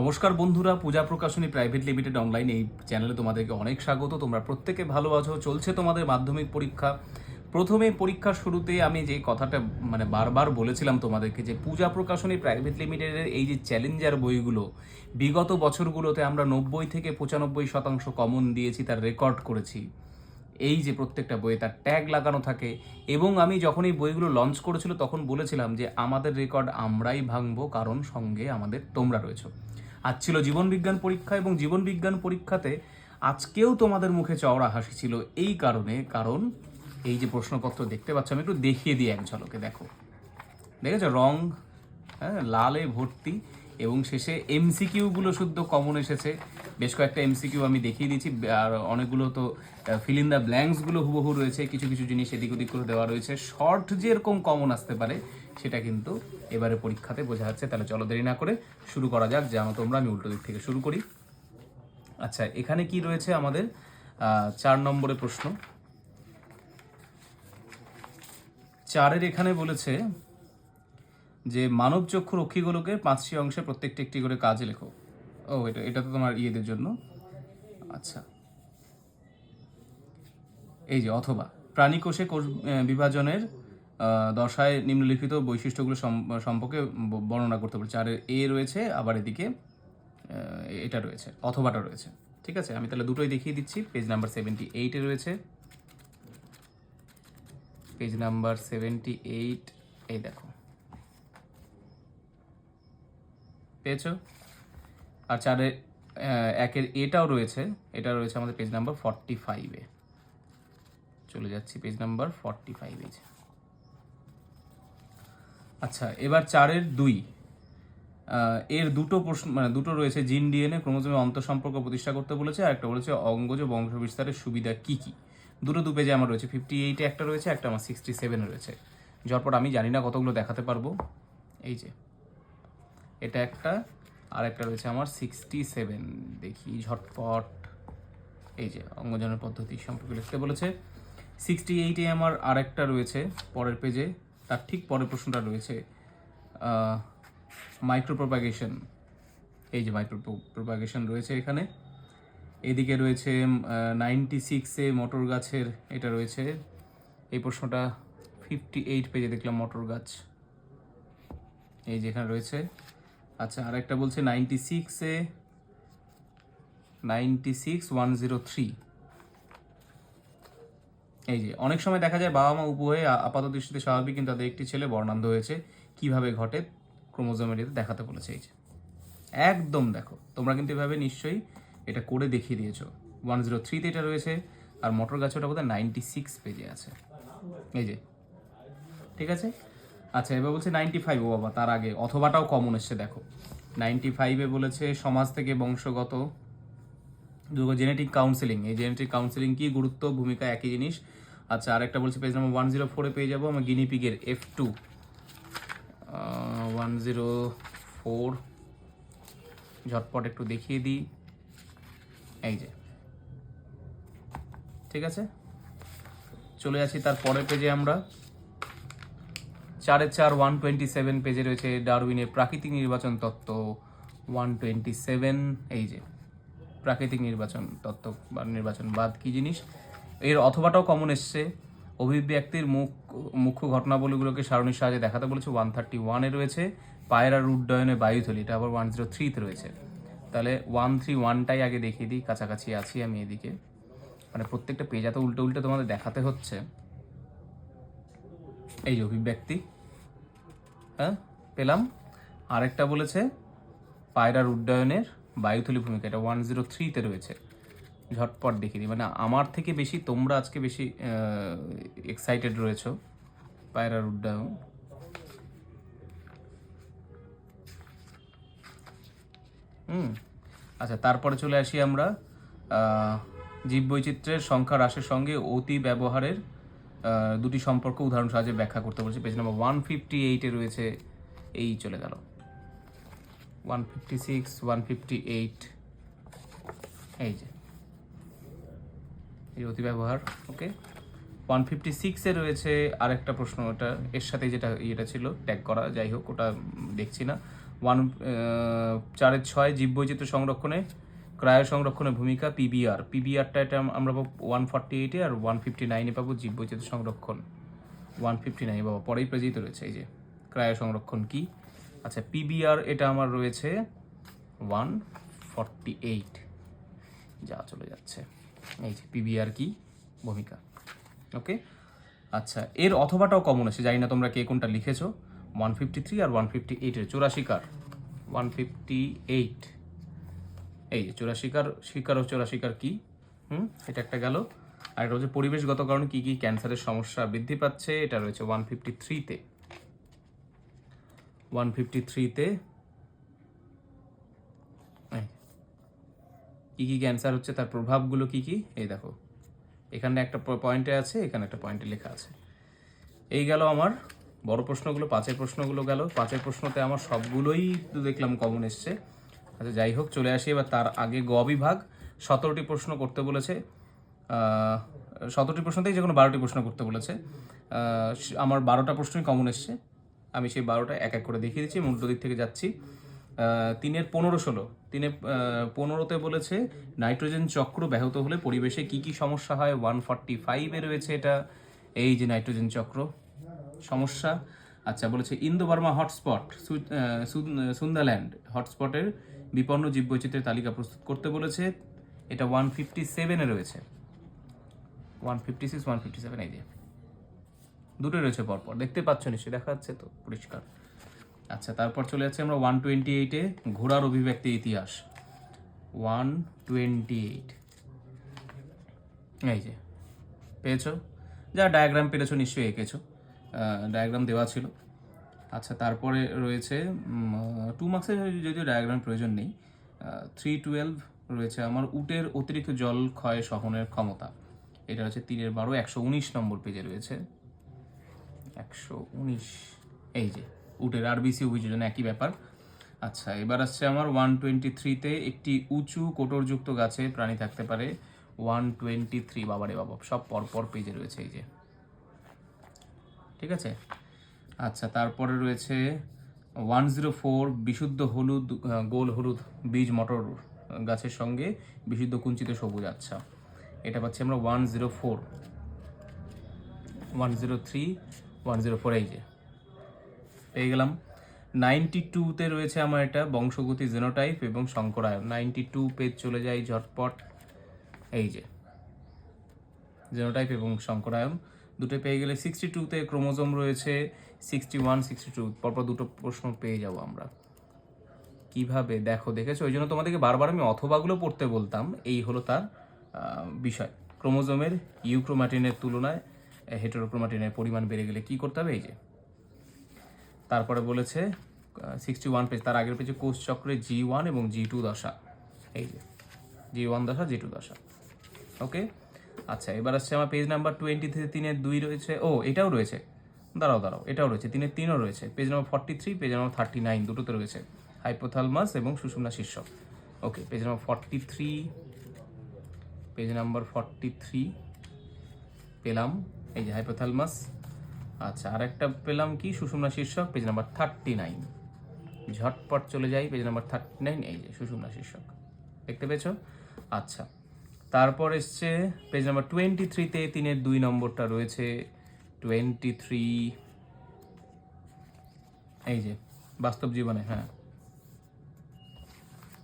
নমস্কার বন্ধুরা, Puja Prakashani private limited online এই চ্যানেলে তোমাদেরকে অনেক স্বাগত। তোমরা প্রত্যেকে ভালো আছো, চলছে তোমাদের মাধ্যমিক পরীক্ষা। প্রথমে পরীক্ষার শুরুতে আমি যে কথাটা মানে বারবার বলেছিলাম তোমাদেরকে যে পূজা প্রকাশনী প্রাইভেট লিমিটেডের এই যে চ্যালেঞ্জার বইগুলো, বিগত বছরগুলোতে আমরা নব্বই থেকে পঁচানব্বই শতাংশ কমন দিয়েছি, তার রেকর্ড করেছি। এই যে প্রত্যেকটা বইয়ে তার ট্যাগ লাগানো থাকে, এবং আমি যখন এই বইগুলো লঞ্চ করেছিল তখন বলেছিলাম যে আমাদের রেকর্ড আমরাই ভাঙবো, কারণ সঙ্গে আমাদের তোমরা রয়েছো। আজ ছিল জীবনবিজ্ঞান পরীক্ষা এবং জীবনবিজ্ঞান পরীক্ষাতে আজকেও তোমাদের মুখে চওড়া হাসি ছিল এই কারণে, কারণ এই যে প্রশ্নপত্র দেখতে পাচ্ছ, আমি একটু দেখিয়ে দিই এক ঝলকে, দেখো। দেখেছ? রং হ্যাঁ লালে ভর্তি এবং শেষে এমসিকিউগুলো শুদ্ধ কমন এসেছে। বেশ কয়েকটা এমসিকিউ আমি দেখিয়ে দিয়েছি, আর অনেকগুলো তো ফিল ইন দ্য ব্ল্যাঙ্কসগুলো হুবহু রয়েছে, কিছু কিছু জিনিস এদিক ওদিক করে দেওয়া রয়েছে। শর্ট যেরকম কমন আসতে পারে, সেটা কিন্তু এবারে পরীক্ষাতে বোঝা যাচ্ছে। তাহলে চলো দেরি না করে শুরু করা যাক। জানো তোমরা, আমি উল্টো দিক থেকে শুরু করি। আচ্ছা এখানে কি রয়েছে আমাদের? চার নম্বরে প্রশ্ন। চারের এখানে বলেছে যে মানব চক্ষু রক্ষীগুলোকে পাঁচটি অংশে প্রত্যেকটি একটি করে কাজে লেখো। ও, এটা এটা তো তোমার ইয়েদের জন্য। আচ্ছা। এই যে, অথবা, প্রাণীকোষে কোষ বিভাজনের দশায় নিম্নলিখিত বৈশিষ্ট্যগুলো সম- সম্পর্কে বর্ণনা করতে পারে। চারের এ রয়েছে, আবার এদিকে এটা রয়েছে, অথবাটা রয়েছে। ঠিক আছে? আমি তাহলে দুটোই দেখিয়ে দিচ্ছি। পেজ নাম্বার সেভেন্টি এইটে রয়েছে। পেজ নাম্বার সেভেন্টি এইট এই দেখো। পেয়েছ? আর চারে আহ, একের এটাও রয়েছে। এটা রয়েছে আমাদের পেজ নাম্বার ফর্টি ফাইভে চলে যাচ্ছি পেজ নাম্বার ফর্টি ফাইভে আচ্ছা এবার চারের দুই। এর দুটো প্রশ্ন মানে দুটো রয়েছে জিন ডিএনএ ক্রোমোজোমের অন্তঃসম্পর্ক প্রতিষ্ঠা করতে বলেছে আর একটা বলেছে অঙ্গজ বংশ বিস্তারের সুবিধা কি কি? দুটো দু পেজে আমার রয়েছে ফিফটি এইটে একটা রয়েছে একটা আমার সিক্সটি সেভেনে রয়েছে। ঝটপট আমি জানি না কতগুলো দেখাতে পারব। এই যে এটা একটা আর একটা রয়েছে আমার সিক্সটি সেভেন দেখি ঝটপট। এই যে অঙ্গজনের পদ্ধতি সম্পর্কে লিখতে বলেছে। সিক্সটি এইটে আমার আরেকটা রয়েছে পরের পেজে তার ঠিক পরের প্রশ্নটা রয়েছে মাইক্রো প্রপাগেশন এই যে মাইক্রো প্রপাগেশন রয়েছে এখানে। এদিকে রয়েছে নাইনটি সিক্সে মটর গাছের এটা রয়েছে। এই প্রশ্নটা ফিফটি এইট পেজে দেখলাম মটর গাছ। এই যে এখানে রয়েছে। আচ্ছা আর একটা বলছে নাইনটি সিক্সে ninety six one zero three এই যে, অনেক সময় দেখা যায় বাবা মা উপ হয়ে আপাত দৃষ্টিতে স্বাভাবিক, কিন্তু তাদের একটি ছেলে বর্ণান্ধ হয়েছে। কীভাবে ঘটে? ক্রোমোজোমের দেখাতে বলেছে এই যে। একদম দেখো, তোমরা কিন্তু এভাবে নিশ্চয়ই এটা করে দেখিয়ে দিয়েছ। ওয়ান জিরো থ্রিতে এটা রয়েছে, আর মোটর গাছে ওটা বোধহয় নাইনটি সিক্স পেজে আছে। এই যে, ঠিক আছে? আচ্ছা এবার বলছে নাইনটি ফাইভ ও বাবা, তার আগে। অথবাটাও কমন এসছে, দেখো। নাইনটি ফাইভে বলেছে, সমাজ থেকে বংশগত জেনেটিক কাউন্সিলিং এই জেনেটিক কাউন্সিলিং কি গুরুত্ব, ভূমিকা, একই জিনিস? আচ্ছা আরেকটা বলছে পেজ নাম্বার ওয়ান জিরো ফোরে পেয়ে যাব আমার গিনিপিগের F two one zero four ঝটপট একটু দেখিয়ে দিই। এই যে। ঠিক আছে? চলে আসি তার পরের পেজে আমরা। চারের চার ওয়ান টোয়েন্টি সেভেন পেজে রয়েছে ডারউইনের প্রাকৃতিক নির্বাচন তত্ত্ব। ওয়ান টোয়েন্টি সেভেন এই যে, প্রাকৃতিক নির্বাচন তত্ত্ব বা নির্বাচনবাদ কী জিনিস? এর অথবাটাও কমন এসছে। অভিব্যক্তির মুখ, মুখ্য ঘটনাবলীগুলোকে সারণীর সাহায্যে দেখাতে বলেছে ওয়ান থার্টি ওয়ানে রয়েছে পায়রার উড্ডয়নে বায়ুথলি এটা আবার ওয়ান জিরো থ্রিতে রয়েছে। তাহলে ওয়ান থ্রি ওয়ানটাই আগে দেখিয়ে দিই, কাছাকাছি আছি আমি এদিকে। মানে প্রত্যেকটা পেজ এত উল্টো উল্টে তোমাদের দেখাতে হচ্ছে। এই যে অভিব্যক্তি। হ্যাঁ পেলাম। আরেকটা বলেছে পায়রার উড্ডয়নের বায়ুথলি ভূমিকা, এটা ওয়ান জিরো থ্রিতে রয়েছে। ঝটপট দেখিয়ে দিই। মানে আমার থেকে বেশি তোমরা আজকে বেশি এক্সাইটেড রয়েছো পায়রার উড্ডয়ন। হুম আচ্ছা তারপরে চলে আসি আমরা জীববৈচিত্র্যের সংখ্যা হ্রাসের সঙ্গে অতি ব্যবহারের দুটি সম্পর্ক উদাহরণ সাহায্যে ব্যাখ্যা করতে বলছি। পেজ নাম্বার ওয়ান ফিফটি এইটে রয়েছে, এই চলে গেল। One fifty six one fifty eight এই যে। এই অতি ব্যবহার ওকে ওয়ান ফিফটি সিক্সে রয়েছে আরেকটা প্রশ্ন, ওটা এর সাথে যেটা ইয়েটা ছিল ট্যাগ করা, যাই হোক, ওটা দেখছি না। ওয়ান চারের ছয় জীববৈচিত্র্য সংরক্ষণে ক্রায় সংরক্ষণের ভূমিকা পিবিআর। পিবিআরটা এটা আমরা পাবো ওয়ান ফর্টি এইটে আর ওয়ান ফিফটি নাইনে পাবো জীববৈচিত্র্য সংরক্ষণ। ওয়ান ফিফটি নাইন বাবা পরেই পেজেই তো রয়েছে এই যে ক্রায় সংরক্ষণ কি? আচ্ছা পিবিআর এটা আমার রয়েছে ওয়ান ফর্টি এইট যা চলে যাচ্ছে। এই যে, পিবিআর কি? ভূমিকা। ওকে আচ্ছা এর অথবাটাও কমন আছে, জানি না তোমরা কে কোনটা লিখেছো। ওয়ান ফিফটি থ্রি আর ওয়ান ফিফটি এইটের চোরাশিকার ওয়ান ফিফটি এইট এই যে চোরাশিকার শিকার ও চোরাশিকার কি? হুম, এটা একটা গেল। আর এটা হচ্ছে পরিবেশগত কারণে কি কি ক্যান্সারের সমস্যা বৃদ্ধি পাচ্ছে? এটা রয়েছে ওয়ান ফিফটি থ্রিতে ওয়ান ফিফটি থ্রিতে কি কি ক্যান্সার হচ্ছে, তার প্রভাবগুলো কি কি? এই দেখো। এখানে একটা পয়েন্টে আছে, এখানে একটা পয়েন্টে লেখা আছে। এই গেল আমার বড় প্রশ্নগুলো, পাঁচের প্রশ্নগুলো গেল। পাঁচের প্রশ্নতে আমার সবগুলোই দেখলাম কমন এসছে। আচ্ছা যাই হোক, চলে আসি এবার তার আগে গ বিভাগ। সতেরোটি প্রশ্ন করতে বলেছে। সতেরোটি প্রশ্নতেই যে কোনো বারোটি প্রশ্ন করতে বলেছে। আমার বারোটা প্রশ্নই কমন এসছে। আমি সেই বারোটা এক এক করে দেখিয়ে দিচ্ছি উল্টো দিক থেকে যাচ্ছি। তিনের পনেরো ষোলো। তিনে পনেরোতে বলেছে, নাইট্রোজেন চক্র ব্যাহত হলে পরিবেশে কি কি সমস্যা হয়? ওয়ান ফর্টি ফাইভে রয়েছে এটা। এই যে নাইট্রোজেন চক্র সমস্যা। আচ্ছা বলেছে ইন্দো বার্মা হটস্পট সুন্দাল্যান্ড হটস্পটের বিপন্ন জীববৈচিত্র্যের তালিকা প্রস্তুত করতে বলেছে। এটা ওয়ান ফিফটি সেভেনে রয়েছে। One fifty six one fifty seven এই যে। দুটো রয়েছে পরপর। দেখতে পাচ্ছ নিশ্চয়ই, দেখা যাচ্ছে তো, পরিষ্কার। আচ্ছা তারপর চলে যাচ্ছে আমরা ওয়ান টোয়েন্টি এইটে ঘোড়ার অভিব্যক্তি ইতিহাস। ওয়ান টোয়েন্টি এইট এই যে, পেয়েছ? যা ডায়াগ্রাম পেরেছ, নিশ্চয়ই এঁকেছো। ডায়াগ্রাম দেওয়া ছিল। আচ্ছা তারপরে রয়েছে টু মার্কসের যদিও ডায়াগ্রাম প্রয়োজন নেই থ্রি টুয়েলভ রয়েছে আমার উটের অতিরিক্ত জল ক্ষয় সহনের ক্ষমতা। এটা হচ্ছে তিনের বারো, একশো উনিশ নম্বর পেজে রয়েছে। একশো উনিশ, এই যে, উটের আর আরবিসি অভিযোজন একই ব্যাপার। আচ্ছা এবার আসছে আমার ওয়ান টোয়েন্টি থ্রিতে একটি উঁচু কোটরযুক্ত গাছে প্রাণী থাকতে পারে। ওয়ান টোয়েন্টি থ্রি বাবারে বাবা, সব পরপর পেজে রয়েছে এই যে। ঠিক আছে? আচ্ছা তারপরে রয়েছে ওয়ান জিরো ফোর বিশুদ্ধ হলুদ গোল হলুদ বীজ মটর গাছের সঙ্গে বিশুদ্ধ কুঞ্চিত সবুজ। আচ্ছা এটা পাচ্ছি আমরা one zero four. One zero three, one zero four, এই যে। পেয়ে গেলাম। নাইনটি টুতে রয়েছে আমার এটা বংশগতি জেনোটাইপ এবং শঙ্করায়ন। নাইনটি টু পেজ চলে যায় ঝটপট, এই যে। জেনোটাইপ এবং শঙ্করায়ন। দুটো পেয়ে গেলে সিক্সটি টুতে ক্রোমোজোম রয়েছে সিক্সটি ওয়ান সিক্সটি টু পরপর দুটো প্রশ্ন পেয়ে যাব আমরা। কীভাবে? দেখো, দেখেছ? ওই জন্য তোমাদেরকে বারবার আমি অথবাগুলো পড়তে বলতাম, এই হলো তার বিষয়। ক্রোমোজোমের ইউক্রোমাটিনের তুলনায় হেটেরোক্রোমাটিনের পরিমাণ বেড়ে গেলে কি করতে হবে? এই যে। তারপরে বলেছে সিক্সটি ওয়ান পেজ তার আগের পেজে কোষ চক্রে জি ওয়ান এবং জি টু দশা। এই যে জি ওয়ান দশা জি টু দশা। ওকে আচ্ছা এবার আসছে আমার পেজ নাম্বার টোয়েন্টি থেকে তিনের দুই রয়েছে। ও, এটাও রয়েছে। দাঁড়াও দাঁড়াও, এটাও রয়েছে তিনের তিনও রয়েছে। Page number forty three page number thirty nine দুটোতে রয়েছে। হাইপোথালমাস এবং সুষুম্না শীর্ষক okay page number forty three page number forty three পেলাম। এই যে হাইপোথালমাস আচ্ছা আর একটা পেলাম কি? সুষুম্না শীর্ষক পেজ নাম্বার থার্টি নাইন ঝটপট চলে যাই পেজ নাম্বার থার্টি নাইন এই যে সুষুম্না শীর্ষক। দেখতে পেয়েছ? আচ্ছা। তারপর এসছে পেজ নাম্বার টোয়েন্টি থ্রিতে তিনের দুই নম্বরটা রয়েছে। টোয়েন্টি থ্রি এই যে, বাস্তব জীবনে হ্যাঁ।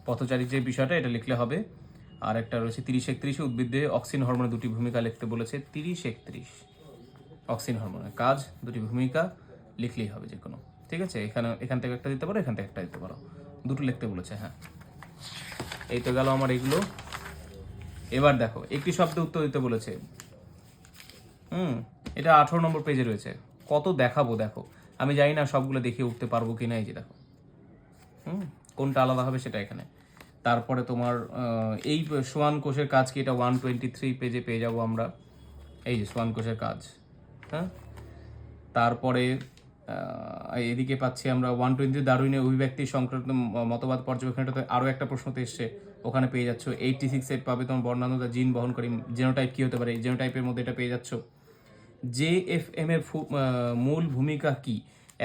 পথচারীর যে বিষয়টা, এটা লিখলে হবে। আর একটা রয়েছে, তিরিশ একত্রিশে উদ্ভিদে অক্সিন হরমোনের দুটি ভূমিকা লিখতে বলেছে, তিরিশ একত্রিশ। অক্সিন হরমোনের কাজ, দুটি ভূমিকা লিখলেই হবে যে কোনো ঠিক আছে? এখানে, এখান থেকে একটা দিতে পারো, এখান থেকে একটা দিতে পারো। দুটো লিখতে বলেছে হ্যাঁ। এই তো গেল আমার এগুলো। এবার দেখো, একটি শব্দে উত্তর দিতে বলেছে। হুম, এটা আঠারো নম্বর পেজে রয়েছে। কত দেখাবো দেখো। আমি জানি না সবগুলো দেখিয়ে উঠতে পারব কি না এই যে দেখো। হুম, কোনটা আলাদা হবে সেটা এখানে। তারপরে তোমার এই সোয়ান কোষের কাজ কি? এটা ওয়ান টোয়েন্টি থ্রি পেজে পেয়ে যাব আমরা। এই যে সোয়ান কোষের কাজ। হ্যাঁ? তারপরে এদিকে পাচ্ছি আমরা ওয়ান টোয়েন্টি দারুইনের অভিব্যক্তি সংক্রান্ত মতবাদ পর্যবেক্ষণটাতে আরও একটা প্রশ্নতে এসছে। ওখানে পেয়ে যাচ্ছ। এইটটি সিক্সে পাবে তোমার বর্ণানুতা জিন বহনকারী জেনোটাইপ কী হতে পারে? জেনোটাইপের মধ্যে এটা পেয়ে যাচ্ছ। জে এফ এম এর মূল ভূমিকা কি?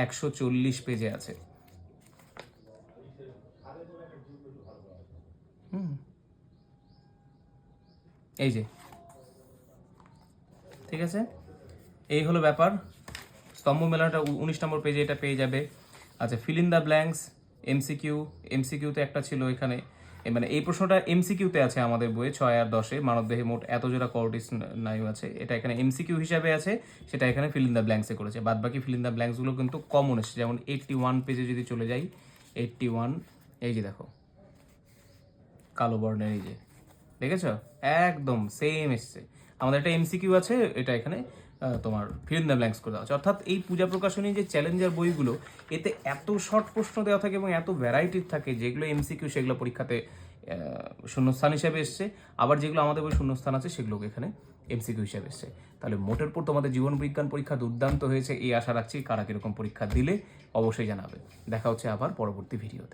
একশো চল্লিশ পেজে আছে। এই যে। ঠিক আছে? এই হলো ব্যাপার। স্তম্ভ মেলাটা উনিশ নম্বর পেজে এটা পেয়ে যাবে। আচ্ছা fill in the blanks MCQ এমসিকিউতে একটা ছিল এখানে। মানে এই প্রশ্নটা এমসিকিউতে আছে আমাদের বইয়ে, ছয় আর দশে। মানবদেহে মোট এত জোড়া কর্টিস স্নায়ু আছে। এটা এখানে এমসিকিউ হিসাবে আছে, সেটা এখানে ফিল দ্য ব্ল্যাঙ্কসে করেছে। বাদ বাকি ফিল ইন দ্য ব্ল্যাঙ্কসগুলো কিন্তু কমন এসেছে। যেমন এইটটি ওয়ান পেজে যদি চলে যাই এইটটি ওয়ান এই যে দেখো, কালো বর্ণের এই যে, দেখেছ? একদম সেম এসছে। আমাদের একটা এমসিকিউ আছে, এটা এখানে তোমার দ্য ব্ল্যাঙ্কস করে দেওয়া অর্থাৎ এই পূজা প্রকাশনী যে চ্যালেঞ্জার বইগুলো, এতে এত শর্ট প্রশ্ন দেওয়া থাকে এবং এত ভ্যারাইটির থাকে, যেগুলো এমসিকিউ সেগুলো পরীক্ষাতে শূন্যস্থান হিসাবে এসছে। আবার যেগুলো আমাদের বই শূন্যস্থান আছে, সেগুলোকে এখানে এমসিকিউ হিসাবে এসছে। তাহলে মোটের পর তোমাদের জীবন বিজ্ঞান পরীক্ষা দুর্দান্ত হয়েছে, এই আশা রাখছি কারা কীরকম পরীক্ষা দিলে, অবশ্যই জানাবে। দেখা হচ্ছে আবার পরবর্তী ভিডিওতে